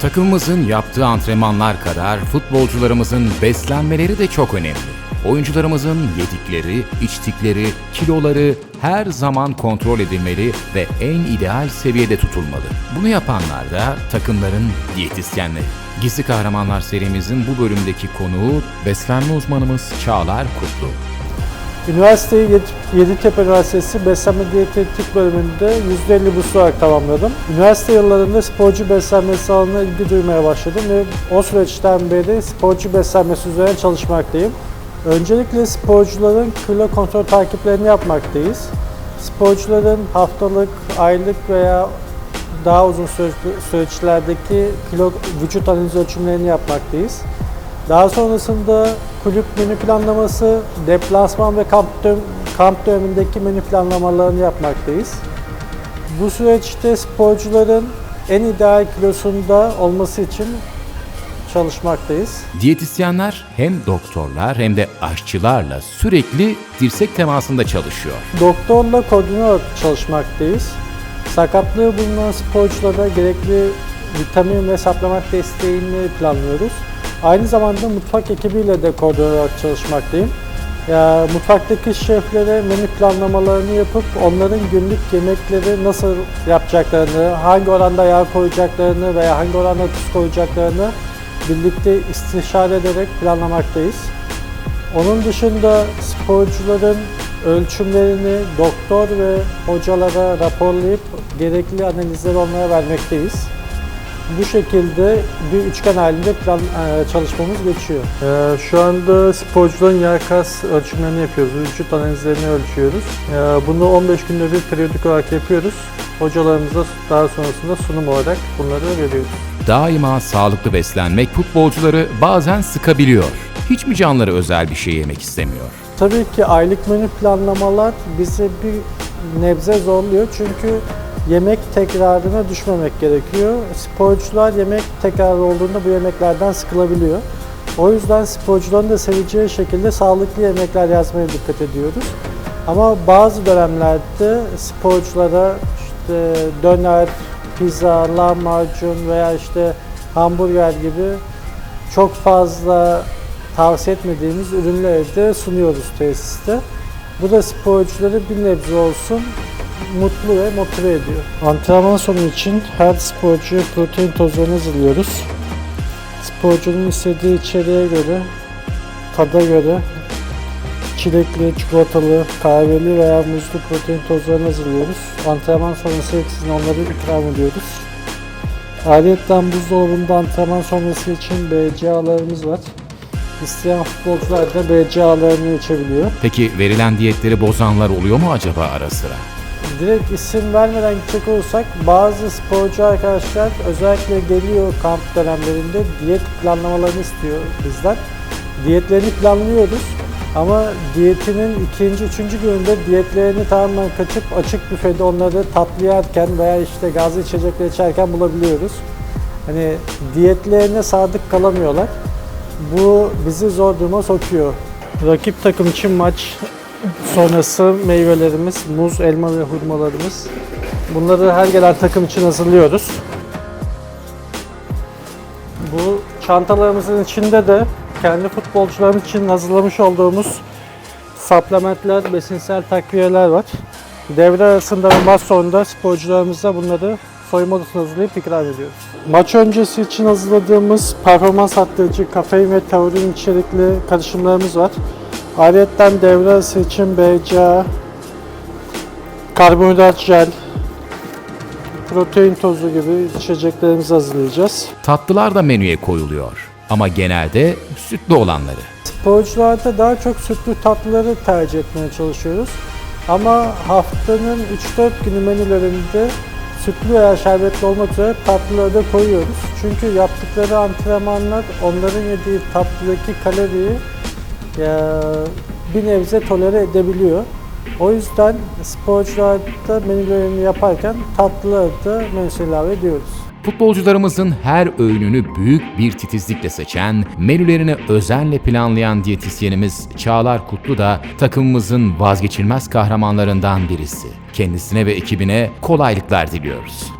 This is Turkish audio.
Takımımızın yaptığı antrenmanlar kadar futbolcularımızın beslenmeleri de çok önemli. Oyuncularımızın yedikleri, içtikleri, kiloları her zaman kontrol edilmeli ve en ideal seviyede tutulmalı. Bunu yapanlar da takımların diyetisyenleri. Gizli Kahramanlar serimizin bu bölümdeki konuğu beslenme uzmanımız Çağlar Kutlu. Üniversiteyi Yed- Yeditepe Üniversitesi Beslenme Diyetetik bölümünde %50 burs olarak tamamladım. Üniversite yıllarında sporcu beslenmesi alanına ilgi duymaya başladım ve o süreçten beri sporcu beslenmesi üzerine çalışmaktayım. Öncelikle sporcuların kilo kontrol takiplerini yapmaktayız. Sporcuların haftalık, aylık veya daha uzun süre- süreçlerdeki kilo vücut analiz ölçümlerini yapmaktayız. Daha sonrasında kulüp menü planlaması, deplasman ve kamp, dön- kamp dönemindeki menü planlamalarını yapmaktayız. Bu süreçte sporcuların en ideal kilosunda olması için çalışmaktayız. Diyetisyenler hem doktorlar hem de aşçılarla sürekli dirsek temasında çalışıyor. Doktorla koordine olarak çalışmaktayız. Sakatlığı bulunan sporculara gerekli vitamin ve supplement desteğini planlıyoruz. Aynı zamanda mutfak ekibiyle de koordine olarak çalışmaktayım. Ya, mutfaktaki şeflere menü planlamalarını yapıp onların günlük yemekleri nasıl yapacaklarını, hangi oranda yağ koyacaklarını veya hangi oranda tuz koyacaklarını birlikte istişare ederek planlamaktayız. Onun dışında sporcuların ölçümlerini doktor ve hocalara raporlayıp gerekli analizleri onlara vermekteyiz. Bu şekilde bir üçgen halinde plan e, çalışmamız geçiyor. E, şu anda sporcuların yağ kas ölçümlerini yapıyoruz, vücut analizlerini ölçüyoruz. E, bunu 15 günde bir periyodik olarak yapıyoruz. Hocalarımıza daha sonrasında sunum olarak bunları veriyoruz. Daima sağlıklı beslenmek futbolcuları bazen sıkabiliyor. Hiç mi canları özel bir şey yemek istemiyor? Tabii ki aylık menü planlamalar bizi bir nebze zorluyor çünkü yemek tekrarına düşmemek gerekiyor. Sporcular yemek tekrarı olduğunda bu yemeklerden sıkılabiliyor. O yüzden sporcuların da seveceği şekilde sağlıklı yemekler yazmaya dikkat ediyoruz. Ama bazı dönemlerde sporculara işte döner, pizza, lahmacun veya işte hamburger gibi çok fazla tavsiye etmediğimiz ürünleri de sunuyoruz tesiste. Bu da sporcuları bir nebze olsun mutlu ve motive ediyor. Antrenman sonu için her sporcuya protein tozlarını hazırlıyoruz. Sporcunun istediği içeriğe göre, tada göre çilekli, çikolatalı, kahveli veya muzlu protein tozlarını hazırlıyoruz. Antrenman sonrası hepsini onları ikram ediyoruz. Ayrıca buzdolabında antrenman sonrası için BCA'larımız var. İsteyen futbolcular da BCA'larını içebiliyor. Peki verilen diyetleri bozanlar oluyor mu acaba ara sıra? Direkt isim vermeden gidecek olursak bazı sporcu arkadaşlar özellikle geliyor kamp dönemlerinde diyet planlamalarını istiyor bizden. Diyetlerini planlıyoruz ama diyetinin ikinci, üçüncü gününde diyetlerini tamamen kaçıp açık büfede onları tatlı yerken veya işte gazlı içecekler içerken bulabiliyoruz. Hani diyetlerine sadık kalamıyorlar. Bu bizi zor duruma sokuyor. Rakip takım için maç sonrası meyvelerimiz, muz, elma ve hurmalarımız. Bunları her gelen takım için hazırlıyoruz. Bu çantalarımızın içinde de kendi futbolcularımız için hazırlamış olduğumuz supplementler, besinsel takviyeler var. Devre arasında ve maç sonunda sporcularımıza bunları soyunma odasına hazırlayıp ikram ediyoruz. Maç öncesi için hazırladığımız performans arttırıcı kafein ve taurin içerikli karışımlarımız var. Ayrıca devre için BCA, karbonhidrat jel, protein tozu gibi içeceklerimizi hazırlayacağız. Tatlılar da menüye koyuluyor ama genelde sütlü olanları. Sporcularda daha çok sütlü tatlıları tercih etmeye çalışıyoruz. Ama haftanın 3-4 günü menülerinde sütlü veya şerbetli olmak üzere tatlıları da koyuyoruz. Çünkü yaptıkları antrenmanlar onların yediği tatlıdaki kaloriyi bir nebze tolere edebiliyor. O yüzden sporcular da menülerini yaparken tatlıları da menüsüne ilave ediyoruz. Futbolcularımızın her öğününü büyük bir titizlikle seçen, menülerini özenle planlayan diyetisyenimiz Çağlar Kutlu da takımımızın vazgeçilmez kahramanlarından birisi. Kendisine ve ekibine kolaylıklar diliyoruz.